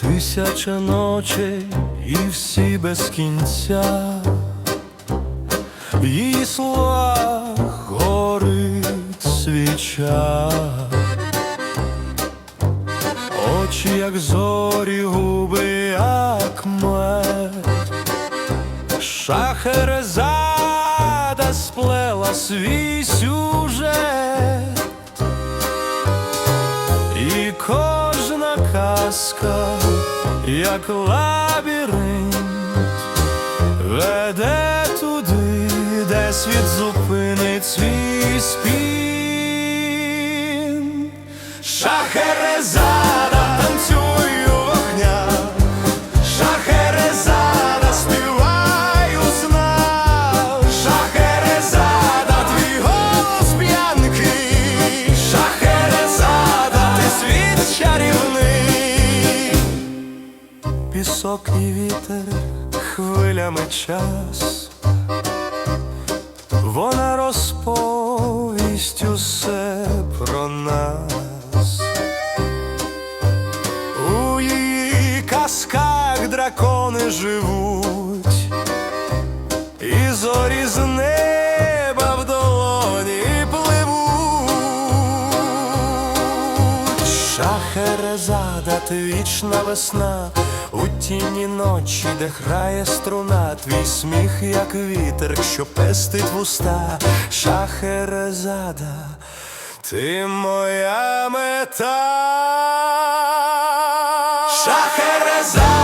тисяча ночей і всі без кінця. В її словах горить свіча. Очі, як зорі, губи, як мед. Шахерезада сплела свій сюжет. І казка, як лабіринт, веде туди, де світ зупинить свій спін. Шахерезада пісок вітер, хвилями час, вона розповість усе про нас. У її казках дракони живуть, і зорі з неба Шахерезада, ти вічна весна, у тіні ночі, де грає струна, твій сміх, як вітер, що пестить вуста, Шахерезада, ти моя мета, Шахерезада